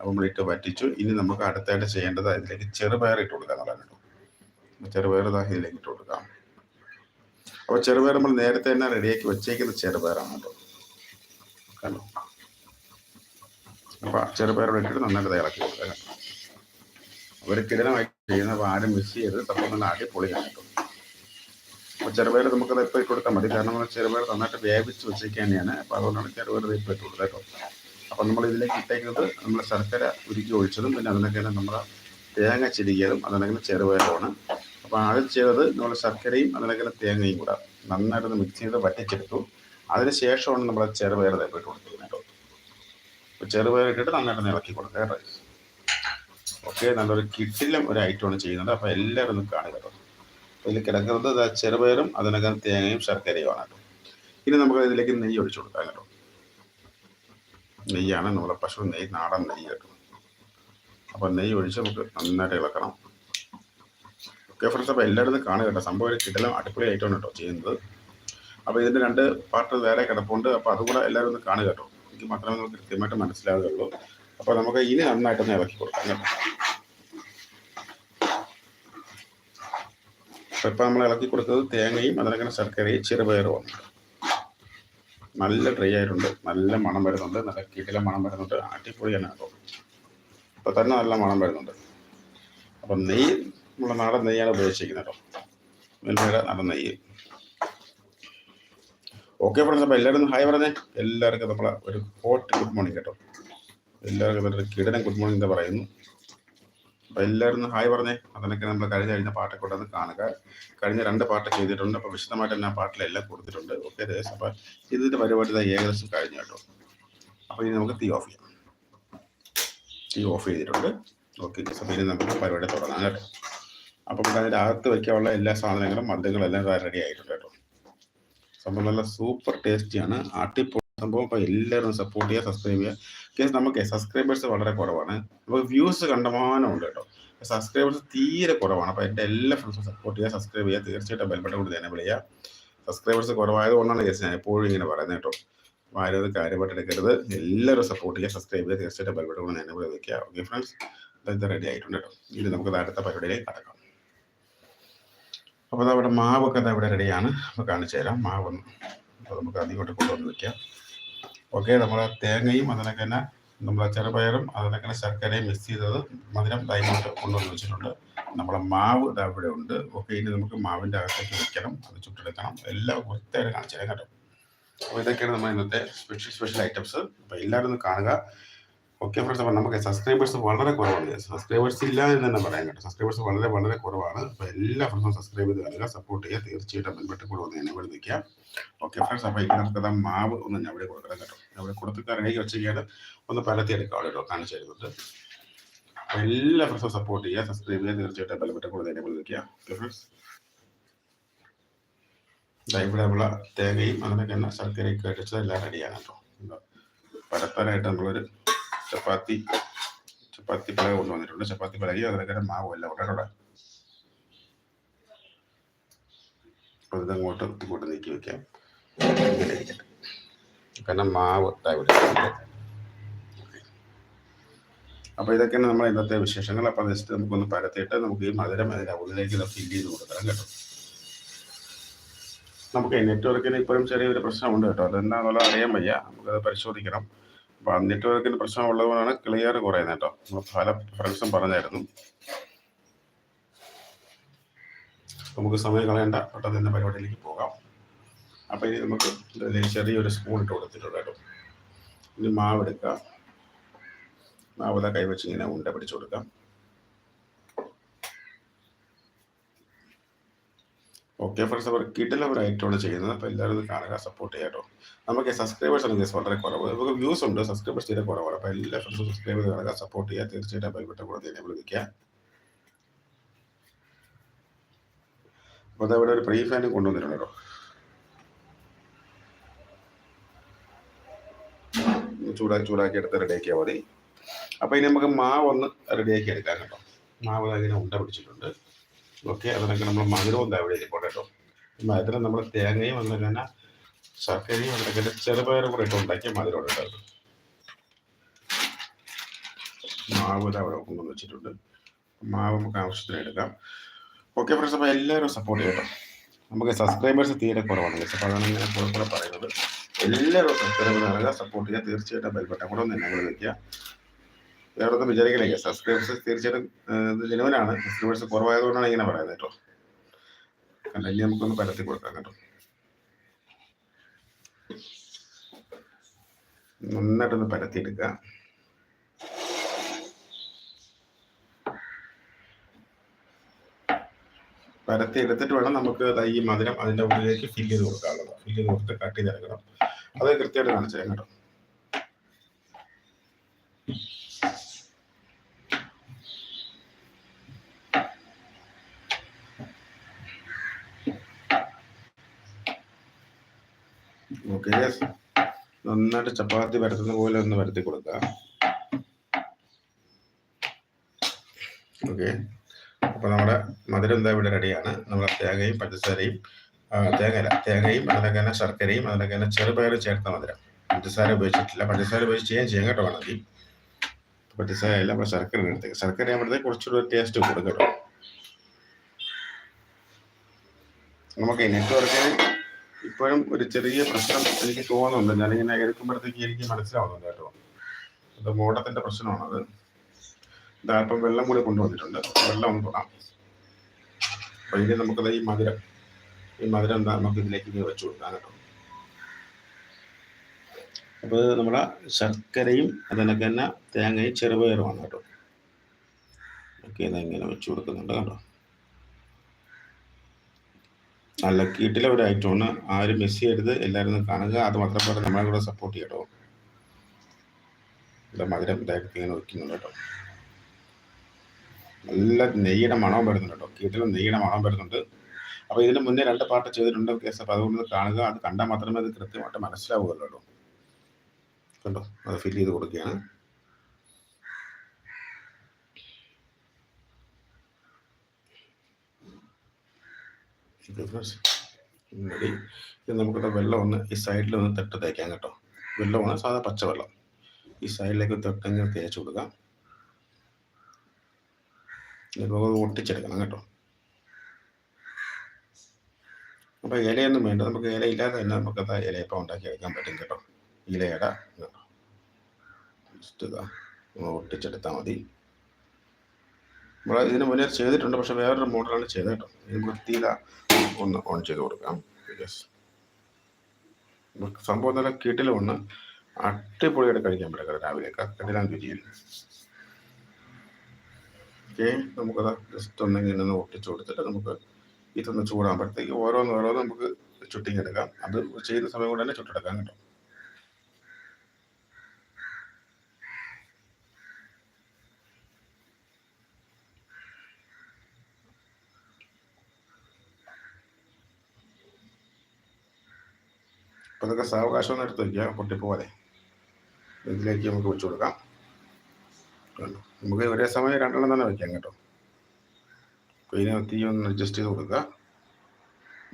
അപ്പോൾ ഇട്ട് വറ്റിച്ചു ഇനി നമുക്ക് അടുത്തായിട്ട് ചെയ്യേണ്ടത് അതിലേക്ക് ചെറുപയർ ഇട്ട് കൊടുക്കുക എന്നുള്ളതാണ് കേട്ടോ ചെറുപയർ ഇതിലേക്ക് ഇട്ട് കൊടുക്കാം. അപ്പോൾ ചെറുപയർ നമ്മൾ നേരത്തെ തന്നെ റെഡിയാക്കി വെച്ചേക്കുന്ന ചെറുപയറാണ് കേട്ടോ. കണ്ടോ? അപ്പോൾ ചെറുപയറോട് ഇട്ടിട്ട് നന്നായിട്ട് ഇളക്കി കൊടുക്കുക അവർ കിടനമായി ചെയ്യുന്ന അപ്പോൾ ആരും മിസ് ചെയ്ത് സംഭവം നല്ല അടിപൊളിയാണ് കേട്ടോ. അപ്പോൾ ചെറുപയർ നമുക്കത് ഇപ്പോൾ ഇട്ട് കൊടുത്താൽ മതി. കാരണം ചെറുപയർ നന്നായിട്ട് വേവിച്ച് വെച്ചേക്കാൻ തന്നെയാണ്. അപ്പോൾ അതുകൊണ്ടാണ് ചെറുപയർ ഇപ്പോൾ ഇട്ട് കൊടുത്തത് കേട്ടോ. അപ്പോൾ നമ്മൾ ഇതിലേക്ക് ഇട്ടേക്കുന്നത് നമ്മൾ ശർക്കര ഉരുക്കി ഒഴിച്ചതും പിന്നെ അതിനൊക്കെ നമ്മൾ തേങ്ങ ചിരികിയതും അതിനൊക്കെ ചെറുപയറുമാണ്. അപ്പോൾ ആദ്യം ചെയ്തത് നമ്മൾ ശർക്കരയും അതിനൊക്കെ തേങ്ങയും കൂടെ നന്നായിട്ടൊന്ന് മിക്സ് ചെയ്ത് വറ്റിച്ചെടുത്തു. അതിന് ശേഷമാണ് നമ്മൾ ചെറുപയർ തേപ്പിട്ട് കൊടുത്തത് കേട്ടോ. അപ്പോൾ ചെറുപയർ ഇട്ടിട്ട് നന്നായിട്ട് ഇളക്കി കൊടുക്കുക കേട്ടോ. ഓക്കെ നല്ലൊരു കിട്ടിലും ഒരു ഐറ്റമാണ് ചെയ്യുന്നത്. അപ്പോൾ എല്ലാവരും ഒന്ന് കാണുക കേട്ടോ. ഇതിൽ കിടക്കുന്നത് ചെറുപയറും അതിനകം തേങ്ങയും ശർക്കരയുമാണ് കേട്ടോ. ഇനി നമുക്ക് ഇതിലേക്ക് നെയ്യ് ഒഴിച്ചു കൊടുക്കാം കേട്ടോ. നെയ്യാണ്. നമ്മുടെ പശു നെയ്യ് നാടൻ നെയ്യ് കേട്ടോ. അപ്പോൾ നെയ്യ് ഒഴിച്ച് നമുക്ക് നന്നായിട്ട് ഇളക്കണം. ഓക്കെ ഫ്രണ്ട്സ് അപ്പോൾ എല്ലായിടത്തും കാണുക കേട്ടോ. സംഭവം ഒരു കിടലം അടിപൊളിയായിട്ടാണ് കേട്ടോ ചെയ്യുന്നത്. അപ്പോൾ ഇതിന്റെ രണ്ട് പാർട്ട് വേറെ കിടപ്പുണ്ട്. അപ്പോൾ അതുകൂടെ എല്ലാവരും ഒന്ന് കാണുക കേട്ടോ. എനിക്ക് മാത്രമേ നമുക്ക് കൃത്യമായിട്ട് മനസ്സിലാവുകയുള്ളൂ. അപ്പോൾ നമുക്ക് ഇനി നന്നായിട്ടൊന്ന് ഇളക്കി കൊടുക്കാം കേട്ടോ. അപ്പോൾ ഇപ്പം നമ്മൾ ഇളക്കി കൊടുത്തത് തേങ്ങയും അതിനങ്ങനെ ശർക്കരയും ചെറുപയറുമാണ് നല്ല ഡ്രൈ ആയിട്ടുണ്ട്. നല്ല മണം വരുന്നുണ്ട്. നല്ല കീട്ടിലെ മണം വരുന്നുണ്ട്. അടിപൊളിയാണ് ആണ് അപ്പോൾ തന്നെ നല്ല മണം വരുന്നുണ്ട്. അപ്പം നെയ്യ് നമ്മുടെ നാടൻ നെയ്യാണ് ഉപയോഗിച്ചിരിക്കുന്നത് കേട്ടോ. മിൽമയുടെ നാടൻ നെയ്യ്. ഓക്കെ ഫ്രണ്ട്സ് അപ്പോൾ എല്ലാവരും ഹായ് പറഞ്ഞേ. എല്ലാവർക്കും നമ്മളെ ഒരു ഹോട്ട് ഗുഡ് മോർണിംഗ് കേട്ടോ. എല്ലാവർക്കും ഒരു കിടനം ഗുഡ് മോർണിംഗ് എന്ന് പറയുന്നു. അപ്പോൾ എല്ലാവരും ഹായ് പറഞ്ഞേ. അതിനൊക്കെ നമ്മൾ കഴിഞ്ഞ കഴിഞ്ഞ പാട്ടൊക്കെ കൊണ്ടൊന്ന് കാണുക. കഴിഞ്ഞ രണ്ട് പാട്ടൊക്കെ ചെയ്തിട്ടുണ്ട്. അപ്പോൾ വിശദമായിട്ട് തന്നെ ആ പാട്ടിലെല്ലാം കൊടുത്തിട്ടുണ്ട്. ഓക്കെ ദേശം അപ്പോൾ ഇതിന്റെ പരിപാടി ഏകദേശം കഴിഞ്ഞു കേട്ടോ. അപ്പോൾ ഇനി നമുക്ക് തീ ഓഫ് ചെയ്യാം. തീ ഓഫ് ചെയ്തിട്ടുണ്ട്. ഓക്കെ അപ്പോൾ ഇനി നമുക്ക് പരിപാടി തുടങ്ങാം കേട്ടോ. അപ്പോൾ നമുക്ക് അതിന്റെ അകത്ത് വയ്ക്കാനുള്ള എല്ലാ സാധനങ്ങളും മദ്യങ്ങളെല്ലാം റെഡി ആയിട്ടുണ്ട് കേട്ടോ. സംഭവം നല്ല സൂപ്പർ ടേസ്റ്റിയാണ്. അടിപൊളി സംഭവം. അപ്പോൾ എല്ലാവരും സപ്പോർട്ട് ചെയ്യുക സബ്സ്ക്രൈബ് ചെയ്യുക. കേസ് നമുക്ക് സബ്സ്ക്രൈബേഴ്സ് വളരെ കുറവാണ്. നമുക്ക് വ്യൂസ് കണ്ടമാനം ഉണ്ട് കേട്ടോ സബ്സ്ക്രൈബേഴ്സ് തീരെ കുറവാണ്. അപ്പോൾ എന്റെ എല്ലാ ഫ്രണ്ട്സും സപ്പോർട്ട് ചെയ്യുക സബ്സ്ക്രൈബ് ചെയ്യുക. തീർച്ചയായിട്ടും ബെൽബട്ടൺ കൂടി തന്നെ വിളിക്കുക സബ്സ്ക്രൈബേഴ്സ് കുറവായത് കൊണ്ടാണ് കേസ് ഞാൻ എപ്പോഴും ഇങ്ങനെ പറയുന്നത് കേട്ടോ അപ്പോൾ ആരും അത് കാര്യമായിട്ട് എടുക്കരുത്. എല്ലാവരും സപ്പോർട്ട് ചെയ്യുക സബ്സ്ക്രൈബ് ചെയ്യുക. തീർച്ചയായിട്ടും ബെൽബട്ടൺ കൂടി തന്നെ വിളി വയ്ക്കുക ഓക്കെ ഫ്രണ്ട്സ് ഇത് റെഡി ആയിട്ടുണ്ട് കേട്ടോ ഇനി നമുക്ക് അടുത്ത പരിപാടിയിലേക്ക് കടക്കാം. അപ്പോൾ അവിടെ മാവൊക്കെ അത് ഇവിടെ റെഡിയാണ് അപ്പോൾ കാണിച്ചു തരാം മാവ് അപ്പോൾ നമുക്ക് അതിങ്ങോട്ട് കൊണ്ടുവന്ന് വയ്ക്കാം ഓക്കെ നമ്മൾ തേങ്ങയും അതിനൊക്കെ തന്നെ നമ്മൾ ചെറുപയറും അതിനൊക്കെ തന്നെ ശർക്കരയും മിക്സ് ചെയ്തത് മധുരം ഇതായിട്ട് കൊണ്ടുവന്ന് വെച്ചിട്ടുണ്ട്. നമ്മുടെ മാവ് ഇവിടെ ഉണ്ട്. ഓക്കെ ഇനി നമുക്ക് മാവിന്റെ അകത്തേക്ക് വെക്കണം. അത് ചുട്ടെടുക്കണം. എല്ലാം വൃത്തിയായിട്ട് കാണിച്ചു കേട്ടോ. അപ്പോൾ ഇതൊക്കെയാണ് നമ്മൾ ഇന്നത്തെ സ്പെഷ്യൽ സ്പെഷ്യൽ ഐറ്റംസ് അപ്പോൾ എല്ലാവരും ഒന്ന് കാണുക. ഓക്കെ ഫ്രണ്ട്സ് അപ്പോൾ നമുക്ക് സബ്സ്ക്രൈബേഴ്സ് വളരെ കുറവാണ്. സബ്സ്ക്രൈബേഴ്സ് ഇല്ല എന്ന് തന്നെ പറയാൻ കേട്ടോ സബ്സ്ക്രൈബേഴ്സ് വളരെ വളരെ കുറവാണ്. അപ്പോൾ എല്ലാ ഫ്രണ്ട്സും സബ്സ്ക്രൈബ് ചെയ്ത് കാണുക സപ്പോർട്ട് ചെയ്യുക. തീർച്ചയായിട്ടും ബെൽബട്ട് കൂടെ വന്ന് എന്നെ നിൽക്കുക ഓക്കെ ഫ്രണ്ട്സ് അപ്പോൾ ഇനി നമുക്ക് മാവ് ഒന്ന് ഞാൻ ഇവിടെ കൊടുക്കണം കേട്ടോ. അവിടെ കൊടുത്തിട്ട് റെഡിയാക്കി വെച്ചിരിക്കുകയാണ്. ഒന്ന് പരത്തി എടുക്കാം കേട്ടോ കാണിച്ചു തരുന്നുണ്ട് അപ്പോൾ എല്ലാ ഫ്രണ്ട്സും സപ്പോർട്ട് ചെയ്യുക സബ്സ്ക്രൈബ് ചെയ്യുക. തീർച്ചയായിട്ടും ബെൽബട്ട് കൂടെ എന്നെ ഇവിടെ ഓക്കെ ഫ്രണ്ട്സ് ഇവിടെ നമ്മളെ തേങ്ങയും അതിനൊക്കെ തന്നെ ശർക്കരയൊക്കെ അടിച്ചത് എല്ലാം റെഡിയാണ് കേട്ടോ. പരത്താനായിട്ട് നമ്മളൊരു ചപ്പാത്തി ചപ്പാത്തി പിളക കൊണ്ടുവന്നിട്ടുണ്ട് ചപ്പാത്തി പിളകി അതിനകരം മാവ് എല്ലാം ഉടനെ അപ്പോൾ ഇതങ്ങോട്ട് ഇങ്ങോട്ട് നീക്കി വെക്കാം. കാരണം മാവ് അപ്പൊ അപ്പോൾ ഇതൊക്കെയാണ് നമ്മുടെ ഇന്നത്തെ വിശേഷങ്ങൾ. അപ്പോൾ ജസ്റ്റ് നമുക്കൊന്ന് പരത്തിയിട്ട് നമുക്ക് ഈ മധുരം അതിന്റെ ഉള്ളിലേക്ക് ഫില്ല് ചെയ്ത് കൊടുക്കണം കേട്ടോ. നമുക്ക് നെറ്റ്വർക്കിന് ഇപ്പോഴും ചെറിയൊരു പ്രശ്നമുണ്ട് കേട്ടോ. അതെന്താണെന്നുള്ളത് അറിയാൻ വയ്യ. നമുക്കത് പരിശോധിക്കണം. അപ്പോൾ പ്രശ്നം ഉള്ളതുകൊണ്ടാണ് ക്ലിയർ കുറയുന്നത് കേട്ടോ. നമ്മൾ പല ഫ്രണ്ട്സും പറഞ്ഞായിരുന്നു നമുക്ക് സമയം കളയേണ്ട. പെട്ടെന്ന് തന്നെ പരിപാടിയിലേക്ക് പോകാം. അപ്പോൾ ഇനി നമുക്ക് ചെറിയൊരു സ്പൂൺ ഇട്ട് കൊടുത്തിട്ടുണ്ട് കേട്ടോ. ഇനി മാവ് എടുക്കുക മാവ് കൈവച്ച് ഇങ്ങനെ ഉണ്ട പിടിച്ചു കൊടുക്കാം. ഓക്കെ ഫ്രണ്ട്സ് അവർ ഐറ്റമാണ് ചെയ്യുന്നത്. അപ്പോൾ എല്ലാവരും ഇത് കാണുക സപ്പോർട്ട് ചെയ്യാം കേട്ടോ. നമുക്ക് സബ്സ്ക്രൈബേഴ്സ് ആണ് വളരെ കുറവ്. നമുക്ക് വ്യൂസ് ഉണ്ട് സബ്സ്ക്രൈബേഴ്സ് തീരെ കുറവാണ്. അപ്പോൾ എല്ലാ ഫ്രണ്ട്സും സബ്സ്ക്രൈബ് ചെയ്ത് കാണുക സപ്പോർട്ട് ചെയ്യുക. തീർച്ചയായിട്ടും ബൈബിട്ട കൂടെ തന്നെ വിളിക്കുക. അപ്പോൾ അതവിടെ ഒരു പ്രീ ഫാനും കൊണ്ടുവന്നിട്ടുണ്ട് കേട്ടോ. ചൂടാക്കി ചൂടാക്കി എടുത്ത് റെഡിയാക്കിയാൽ മതി. അപ്പോൾ ഇനി നമുക്ക് മാവ് ഒന്ന് റെഡിയാക്കി എടുക്കാം കേട്ടോ. മാവ് അതിനെ ഉണ്ട പിടിച്ചിട്ടുണ്ട്. ഓക്കെ അതിനൊക്കെ നമ്മൾ മധുരവും എന്താ ഇവിടെ ഇരിക്കട്ടെ കേട്ടോ. മധുരം നമ്മൾ തേങ്ങയും അതുപോലെ ശർക്കരയും അതിനൊക്കെ ചെറുപയറും കൂടെ ഇട്ട് ഉണ്ടാക്കിയ മധുരം ഉണ്ടാകും മാവ് അവിടെ കൊണ്ടുവന്ന് വെച്ചിട്ടുണ്ട്. മാവ് നമുക്ക് ആവശ്യത്തിന് എടുക്കാം. ഓക്കെ ഫ്രണ്ട്സ് അപ്പോൾ എല്ലാവരും സപ്പോർട്ട് ചെയ്യണം നമുക്ക് സബ്സ്ക്രൈബേഴ്സ് തീരെ കുറവാണ് അപ്പോൾ അതാണ് ഞാൻ കൂടെ കൂടെ പറയുന്നത്. എല്ലാവരും സബ്സ്ക്രൈബ് നൽകുക സപ്പോർട്ട് ചെയ്യുക. തീർച്ചയായിട്ടും ബെൽബട്ടം കൂടെ ഒന്ന് ഞങ്ങൾ വയ്ക്കുക വേറെ ഒന്നും വിചാരിക്കില്ല സബ്സ്ക്രൈബേഴ്സ് തീർച്ചയായിട്ടും ജനുവനാണ്. സബ്സ്ക്രൈബേഴ്സ് കുറവായതുകൊണ്ടാണ് ഇങ്ങനെ പറയുന്നത് കേട്ടോ. അല്ലെങ്കിൽ ഇനി നമുക്കൊന്ന് പരത്തി കൊടുക്കാം കേട്ടോ. നന്നായിട്ടൊന്ന് പരത്തിയെടുക്കുക പരത്തി എടുത്തിട്ട് വേണം നമുക്ക് ഈ മധുരം അതിന്റെ ഉള്ളിലേക്ക് ഫില്ല് ചെയ്ത് കൊടുക്കാനുള്ളത്. ഫില്ല് ചെയ്ത് കൊടുത്ത് കട്ട് ചെയ്തെടുക്കണം അത് കൃത്യമായിട്ട് കാണിച്ചു കേട്ടോ ഓക്കെ യെസ് നന്നായിട്ട് ചപ്പാത്തി പരത്തുന്ന പോലെ ഒന്ന് പരത്തി കൊടുക്കുക ഓക്കെ അപ്പോൾ നമ്മുടെ മധുരം എന്താ ഇവിടെ റെഡിയാണ് നമ്മുടെ തേങ്ങയും പഞ്ചസാരയും തേങ്ങ തേങ്ങയും അതിലൊക്കെ തന്നെ ശർക്കരയും അതിലൊക്കെ തന്നെ ചെറുപയറും ചേർത്ത മധുരം. പഞ്ചസാര ഉപയോഗിച്ചിട്ടില്ല. പഞ്ചസാര ഉപയോഗിച്ച് ചെയ്യാൻ ചെയ്യാൻ കേട്ടോ വേണമെങ്കിൽ പഞ്ചസാര അല്ല അപ്പോൾ ശർക്കര എടുത്തേക്ക് ശർക്കര ആകുമ്പോഴത്തേക്ക് കുറച്ചുകൂടി ടേസ്റ്റ് കൊടുക്കട്ടോ കേട്ടോ. നമുക്ക് നെറ്റ്വർക്കിന് ഇപ്പോഴും ഒരു ചെറിയ പ്രശ്നം എനിക്ക് തോന്നുന്നുണ്ട്. ഞാനിങ്ങനെ എടുക്കുമ്പോഴത്തേക്ക് എനിക്ക് മനസ്സിലാവുന്നുണ്ട് കേട്ടോ. അത് മോഡത്തിന്റെ പ്രശ്നമാണത് ഇതാ ഇപ്പം വെള്ളം കൂടി കൊണ്ടുവന്നിട്ടുണ്ട്. വെള്ളം ഒന്ന് തൊടാം അപ്പൊ ഇനി നമുക്കത് ഈ മധുരം ഈ മധുരം എന്താ നമുക്ക് ഇതിലേക്ക് വെച്ചു കൊടുക്കാം കേട്ടോ. അപ്പോൾ നമ്മുടെ ശർക്കരയും അതിനൊക്കെ തന്നെ തേങ്ങയും ചെറുപയറുമാണ് കേട്ടോ. ഓക്കെ ഇതെങ്ങനെ വെച്ചു കൊടുക്കുന്നുണ്ട് കേട്ടോ നല്ല കീട്ടിലെ ഒരു ഐറ്റമാണ് ആരും മിസ് ചെയ്യരുത്. എല്ലാവരും കാണുക. അത് മാത്രം പോലെ നമ്മളെ കൂടെ സപ്പോർട്ട് ചെയ്യട്ടോ. ഇവിടെ മധുരം ഇതായിട്ട് ഇങ്ങനെ വയ്ക്കുന്നുണ്ട് കേട്ടോ. നല്ല നെയ്യുടെ മണവും വരുന്നുണ്ട് കേട്ടോ. കീട്ടിലും നെയ്യുടെ മണവും വരുന്നുണ്ട്. അപ്പോൾ ഇതിന് മുന്നേ രണ്ട് പാട്ട് ചെയ്തിട്ടുണ്ട് കേസ്. അപ്പോൾ അതുകൊണ്ട് കാണുക. അത് കണ്ടാൽ മാത്രമേ അത് കൃത്യമായിട്ട് മനസ്സിലാവുകയുള്ളൂ കേട്ടോ. കണ്ടോ? അത് ഫില്ല് ചെയ്ത് കൊടുക്കുകയാണ്. ഇത് നമുക്കിവിടെ വെള്ളം ഒന്ന് ഈ സൈഡിൽ ഒന്ന് തെട്ട് തേക്കാം കേട്ടോ. വെള്ളമാണ് സാധാ പച്ചവെള്ളം. ഈ സൈഡിലേക്ക് തൊട്ടങ്ങനെ തേച്ച് കൊടുക്കാം. ഒട്ടിച്ചെടുക്കണം കേട്ടോ. അപ്പോൾ ഇലയൊന്നും വേണ്ട. നമുക്ക് ഇല ഇല്ലാതെ തന്നെ നമുക്കത് ഇലയപ്പം ഉണ്ടാക്കി എടുക്കാൻ പറ്റും കേട്ടോ. ഇലയട. ഒട്ടിച്ചെടുത്താൽ മതി. നമ്മൾ ഇതിന് മുന്നേ ചെയ്തിട്ടുണ്ട് പക്ഷെ വേറൊരു മോഡലാണ് ചെയ്തത് കേട്ടോ ഇത് വൃത്തിയില ഒന്ന് ഓൺ ചെയ്ത് കൊടുക്കാം സംഭവം നല്ല കിട്ടിലും ഒന്ന് അട്ടിപ്പൊളിയായിട്ട് കഴിക്കാൻ പറ്റും രാവിലെ കട്ടിലാൻ രുചിയിൽ ഓക്കെ നമുക്കത് ജസ്റ്റ് ഒന്ന് ഇങ്ങനെ ഒന്ന് ഒട്ടിച്ചു കൊടുത്തിട്ട് നമുക്ക് ഇതൊന്ന് ചൂടാകുമ്പോഴത്തേക്ക് ഓരോന്ന് ഓരോന്ന് നമുക്ക് ചുട്ടിങ്ങെടുക്കാം അത് ചെയ്യുന്ന സമയം കൊണ്ട് തന്നെ ചുട്ടെടുക്കാം കേട്ടോ. അപ്പോൾ ഇതൊക്കെ സാവകാശം ഒന്ന് എടുത്ത് വയ്ക്കുക. പൊട്ടിപ്പോലെ ഇതിലേക്ക് നമുക്ക് വെച്ച് കൊടുക്കാം. നമുക്ക് ഒരേ സമയം രണ്ടെണ്ണം തന്നെ വയ്ക്കാം കേട്ടോ. പിന്നെ തീ ഒന്ന് അഡ്ജസ്റ്റ് ചെയ്ത് കൊടുക്കുക.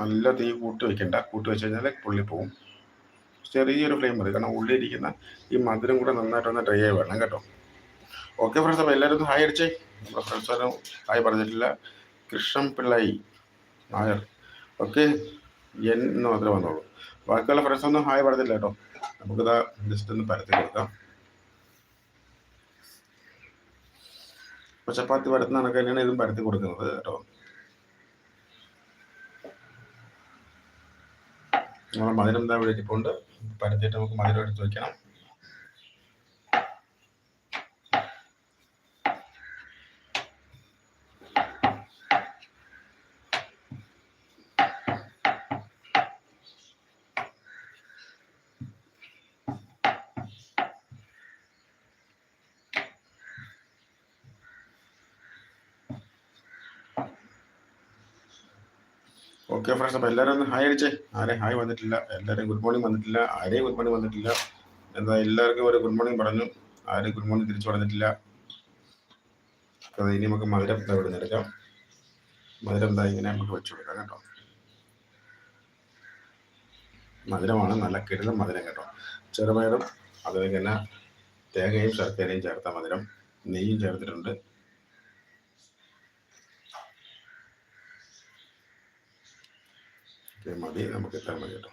നല്ല തീ കൂട്ടി വയ്ക്കണ്ട കൂട്ടി വെച്ച് കഴിഞ്ഞാൽ പുള്ളി പോവും. ചെറിയൊരു ഫ്ലെയിം മതി. കാരണം ഉള്ളിലിരിക്കുന്ന ഈ മധുരം കൂടെ നന്നായിട്ടൊന്ന് ഡ്രൈ ആയി വേണം കേട്ടോ. ഓക്കെ ഫ്രണ്ട്സ് അപ്പോൾ എല്ലാവരും ഹായ് അടിച്ചേ. നമ്മുടെ ഫ്രണ്ട്സ് ആരും ഹായ് പറഞ്ഞിട്ടില്ല. കൃഷ്ണൻ പിള്ളായി നായർ. ഓക്കെ എൻ എന്ന് മാത്രമേ വന്നോളൂ ബാക്കിയുള്ള ഫ്രണ്ട്സ് ഒന്നും ഹായ് പറഞ്ഞില്ല കേട്ടോ. നമുക്കിതാ ജസ്റ്റ് ഒന്ന് പരത്തി കൊടുക്കാം. ചപ്പാത്തി പരത്തുന്ന കണക്ക് തന്നെയാണ് ഇതും പരത്തി കൊടുക്കുന്നത് കേട്ടോ. നമ്മൾ മധുരം എന്താ വിളിച്ചിട്ടുണ്ട് പരത്തിയിട്ട് നമുക്ക് മധുരം എടുത്ത് വെക്കണം. ഓക്കെ ഫ്രണ്ട്സ് അപ്പോൾ എല്ലാവരും ഒന്ന് ഹായ് അടിച്ചേ. ആരെ ഹായ് വന്നിട്ടില്ല? എല്ലാവരും ഗുഡ് മോർണിംഗ് വന്നിട്ടില്ല. ആരെയും ഗുഡ് മോർണിംഗ് വന്നിട്ടില്ല. എന്താ എല്ലാവർക്കും ഒരു ഗുഡ് മോർണിംഗ് പറഞ്ഞു. ആരും ഗുഡ് മോർണിംഗ് തിരിച്ചു പറഞ്ഞിട്ടില്ല. അപ്പോൾ ഇനി നമുക്ക് മധുരം എന്താ ഇവിടെ നിന്നെടുക്കാം മധുരം എന്താ ഇങ്ങനെ നമുക്ക് വെച്ചു കൊടുക്കാം കേട്ടോ. മധുരമാണ് നല്ല കിടന്ന മധുരം കേട്ടോ. ചെറുപയറും അതുപോലെ തന്നെ തേങ്ങയും ശർക്കരയും ചേർത്ത മധുരം നെയ്യും ചേർത്തിട്ടുണ്ട്. മതി നമുക്ക് ഇത്ര മതി കേട്ടോ.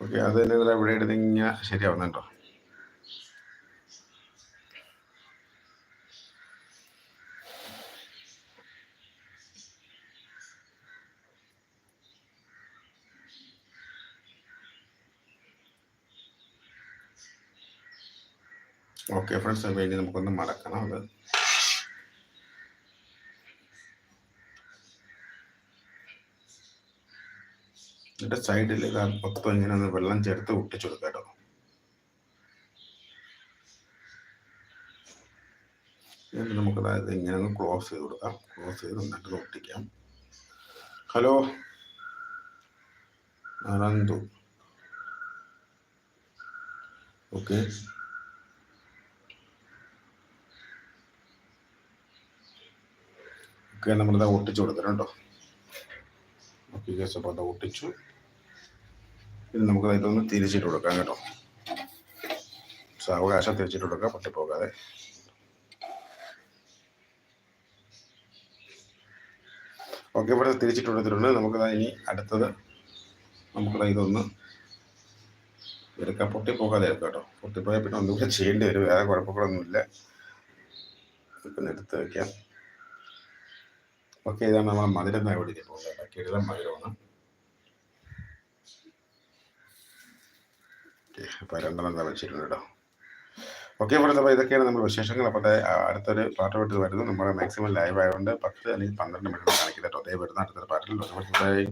ഓക്കെ അത് തന്നെ ഇതിൽ ഇവിടെ ഇടുന്ന ഇങ്ങനെ ശരിയാവുന്നുണ്ടോ ഓക്കെ ഫ്രണ്ട്സ് വേണ്ടി നമുക്കൊന്ന് മടക്കണം അത്. എന്നിട്ട് സൈഡിൽ മൊത്തം ഇങ്ങനെ ഒന്ന് വെള്ളം ചേർത്ത് ഒട്ടിച്ചു കൊടുക്കാം കേട്ടോ. എന്നിട്ട് നമുക്ക് അതായത് ഇങ്ങനെ ഒന്ന് ക്ലോസ് ചെയ്ത് കൊടുക്കാം. ക്ലോസ് ചെയ്ത് നന്നായിട്ട് ഒട്ടിക്കാം. ഹലോ? നന്ദു ഓക്കെ. ഒക്കെ നമ്മളിത് ഒട്ടിച്ചു കൊടുക്കണം കേട്ടോ. ഓക്കെ അപ്പോൾ അത് ഒട്ടിച്ചു. ഇത് നമുക്ക് ഇതൊന്ന് തിരിച്ചിട്ട് കൊടുക്കാം കേട്ടോ. സാവകാശം തിരിച്ചിട്ട് കൊടുക്കാം പൊട്ടിപ്പോകാതെ ഓക്കെ ഇവിടെ തിരിച്ചിട്ട് കൊടുത്തിട്ടുണ്ട്. നമുക്കത് ഇനി അടുത്തത് നമുക്കത് ഇതൊന്ന് എടുക്കാം. പൊട്ടിപ്പോകാതെ എടുക്കാം കേട്ടോ. പൊട്ടിപ്പോയാൽ പിന്നെ ഒന്നും കൂടെ ചെയ്യേണ്ടി വരും. വേറെ കുഴപ്പങ്ങളൊന്നുമില്ല. പിന്നെ എടുത്ത് വയ്ക്കാം ഓക്കെ ഇതാണ് നമ്മളെ മധുരം ഇവിടെ പോകുന്നത്. കിടിലം മധുരമാണ്. അപ്പോൾ രണ്ടെണ്ണം എന്താ വെച്ചിട്ടുണ്ട് കേട്ടോ. ഓക്കെ ഫ്രണ്ട്സ് അപ്പോൾ ഇതൊക്കെയാണ് നമ്മുടെ വിശേഷങ്ങൾ. അപ്പോൾ അടുത്തൊരു പാട്ട് വിട്ടത് വരുന്നു. നമ്മുടെ മാക്സിമം ലൈവ് ആയതുകൊണ്ട് പത്ത് അല്ലെങ്കിൽ പന്ത്രണ്ട് മിനിറ്റ് കാണിക്കുന്നത് കേട്ടോ. അതേ വരുന്ന അടുത്തൊരു പാട്ടിൽ.